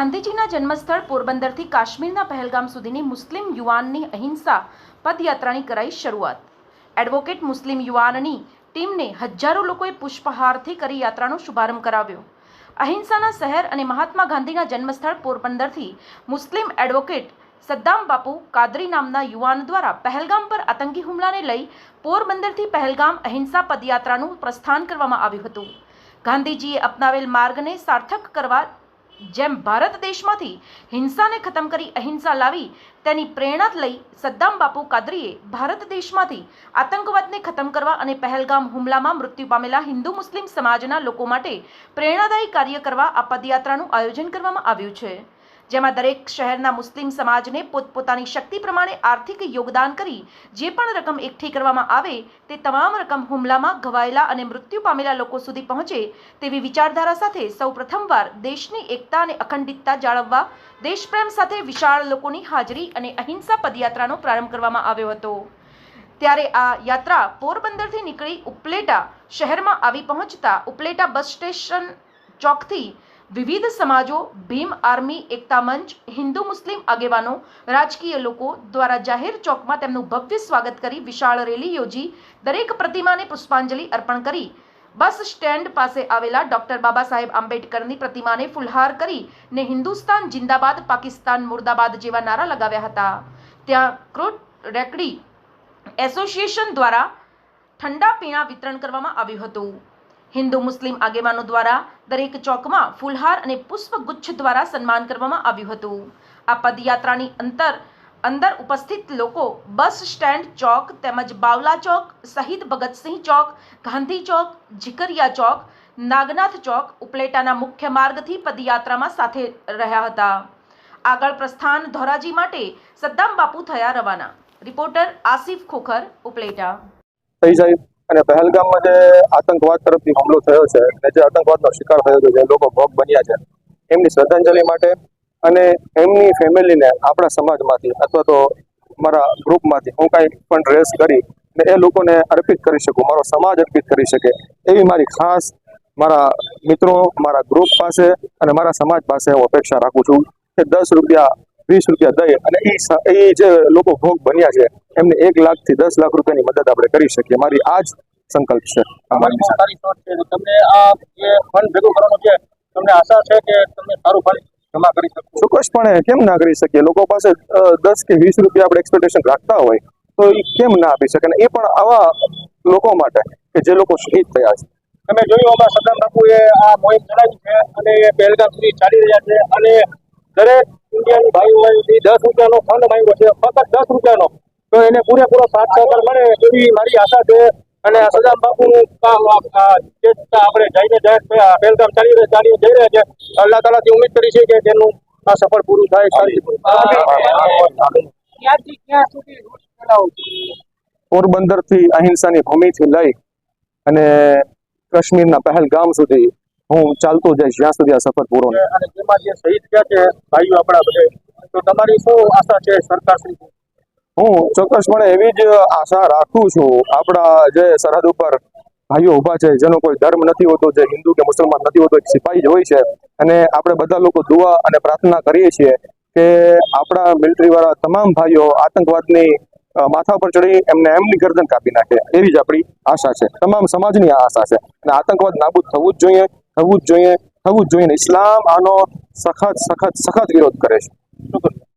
ગાંધીજીના જન્મસ્થળ પોરબંદરથી કાશ્મીરના પહેલગામ સુધીની મુસ્લિમ યુવાનની અહિંસા પદયાત્રાની કરાઈ શરૂઆત. એડવોકેટ મુસ્લિમ યુવાનની ટીમને હજારો લોકોએ પુષ્પહારથી કરી યાત્રાનો શુભારંભ કરાવ્યો. અહિંસાના શહેર અને મહાત્મા ગાંધીના જન્મસ્થળ પોરબંદરથી મુસ્લિમ એડવોકેટ સદ્દામ બાપુ કાદરી નામના યુવાન દ્વારા પહેલગામ પર આતંકી હુમલાને લઈ પોરબંદરથી પહેલગામ અહિંસા પદયાત્રાનું પ્રસ્થાન કરવામાં આવ્યું હતું. ગાંધીજીએ અપનાવેલ માર્ગને સાર્થક કરવા જેમ ભારત દેશમાંથી હિંસાને ખતમ કરી અહિંસા લાવી, તેની પ્રેરણા લઈ સદ્દામ બાપુ કાદરીએ ભારત દેશમાંથી આતંકવાદને ખતમ કરવા અને પહેલગામ હુમલામાં મૃત્યુ પામેલા હિન્દુ મુસ્લિમ સમાજના લોકો માટે પ્રેરણાદાયી કાર્ય કરવા આ પદયાત્રાનું આયોજન કરવામાં આવ્યું છે. જેમાં દરેક શહેરના મુસ્લિમ સમાજને પોતપોતાની શક્તિ પ્રમાણે આર્થિક યોગદાન કરી જે પણ રકમ એકઠી કરવામાં આવે તે તમામ રકમ હુમલામાં ઘવાયેલા અને મૃત્યુ પામેલા લોકો સુધી પહોંચે તેવી વિચારધારા સાથે સૌ પ્રથમવાર દેશની એકતા અને અખંડિતતા જાળવવા, દેશપ્રેમ સાથે વિશાળ લોકોની હાજરી અને અહિંસા પદયાત્રાનો પ્રારંભ કરવામાં આવ્યો હતો. ત્યારે આ યાત્રા પોરબંદરથી નીકળી ઉપલેટા શહેરમાં આવી પહોંચતા ઉપલેટા બસ સ્ટેશન ચોકથી વિવિધ સમાજો, ભીમ આર્મી, એકતા મંચ, હિન્દુ મુસ્લિમ આગેવાનો, રાજકીય લોકો દ્વારા જાહેર ચોકમાં તેમનું ભવ્ય સ્વાગત કરી વિશાળ રેલી યોજી, દરેક પ્રતિમાને પુષ્પાંજલિ અર્પણ કરી. બસ સ્ટેન્ડ પાસે આવેલા ડોક્ટર બાબા સાહેબ આંબેડકરની પ્રતિમાને ફુલહાર કરી ને હિન્દુસ્તાન જિંદાબાદ, પાકિસ્તાન મુર્દાબાદ જેવા નારા લગાવ્યા હતા. ત્યાં ક્રોટ રેકડી એસોસિએશન દ્વારા ઠંડા પીણા વિતરણ કરવામાં આવ્યું હતું. હિન્દુ મુસ્લિમ આગેવાનો દ્વારા દરેક ચોકમાં ફૂલહાર અને પુષ્પગુચ્છ દ્વારા સન્માન કરવામાં આવ્યું હતું. આ પદયાત્રાની અંતર, અંદર ઉપસ્થિત લોકો બસ સ્ટેન્ડ ચોક તેમજ બાવલા ચોક, શહીદ ભગતસિંહ ચોક, ગાંધી ચોક, ઝીકરિયા ચોક, નાગનાથ ચોક, ઉપલેટાના મુખ્ય માર્ગથી પદયાત્રામાં સાથે રહ્યા હતા. આગળ પ્રસ્થાન ધોરાજી માટે સદ્દામ બાપુ થયા રવાના. રિપોર્ટર આસિફ ખોખર, ઉપલેટા. અને પહેલગામમાં જે આતંકવાદ તરફથી હુમલો થયો છે અને જે આતંકવાદનો શિકાર થયો છે, જે લોકો ભોગ બન્યા છે, એમની શ્રદ્ધાંજલિ માટે અને એમની ફેમિલીને આપણા સમાજમાંથી અથવા તો મારા ગ્રુપમાંથી હું કાંઈ પણ ડ્રેસ કરી ને એ લોકોને અર્પિત કરી શકું, મારો સમાજ અર્પિત કરી શકે એવી મારી ખાસ મારા મિત્રો, મારા ગ્રુપ પાસે અને મારા સમાજ પાસે હું અપેક્ષા રાખું છું કે દસ રૂપિયા વીસ રૂપિયા દઈ અને એ જે લોકો ભોગ બન્યા છે એમને એક લાખથી દસ લાખ રૂપિયાની મદદ આપણે કરી શકીએ. મારી આ જ સંકલ્પ છે. તમને આ જે ફંડ ભેગું કરવાનું છે તમને આશા છે કે તમે સારું ફંડ જમા કરી શકો? ચોક્કસપણે કેમ ના કરી શકીએ? લોકો પાસે દસ કે વીસ રૂપિયા આપણે એક્સપેક્ટેશન રાખતા હોય તો એ કેમ ના આપી શકે? અને એ પણ આવા લોકો માટે કે જે લોકો શહીદ થયા છે. તમે જોયું અમારા સદન બાપુએ આ મોહિમ ચલાવી છે અને એ પહેલગામ સુધી ચાલી રહ્યા છે અને દરેક ઇન્ડિયાની ભાઈઓએ દસ રૂપિયાનો ફંડ માંગ્યો છે ફક્ત દસ રૂપિયાનો. તો એને પૂરેપૂરો સાથ સહકાર મળે એવી મારી આશા છે. અને આ સદામ બાપુનું કામ જે આપણે જઈને થયા, ચાલી રહ્યા ચાલી જઈ રહ્યા છે અલ્લાહ તાલાથી ઉમ્મીદ કરી છે કે તેનું આ સફળ પૂરું થાય પોરબંદર પોરબંદરથી અહિંસાની ભૂમિથી લઈ અને કાશ્મીરના પહેલગામ સુધી હું ચાલતો જઈશ જ્યાં સુધી આ સફર પૂરો અને જેમાં જે શહીદ થયા છે ભાઈઓ આપણા બધે તો તમારી શું આશા છે સરકાર શ્રી હું ચોક્કસપણે એવી જ આશા રાખું છું. આપણા જે સરહદ ઉપર ભાઈઓ ઊભા છે જેનો કોઈ ધર્મ નથી હોતો જે હિન્દુ કે મુસલમાન નથી હોતો એક સિપાહી જ હોય છે. અને આપણે બધા લોકો દુઆ અને પ્રાર્થના કરીએ છીએ કે આપણા મિલિટરી વાળા તમામ ભાઈઓ આતંકવાદની માથા પર ચડી એમને એમની ગરદન કાપી નાખે. એવી જ આપણી આશા છે. તમામ સમાજની આ આશા છે. અને આતંકવાદ નાબૂદ થવું જ જોઈએ. થવું જ જોઈએ થવું જ જોઈએ ઇસ્લામ આનો સખત સખત સખત વિરોધ કરે છે.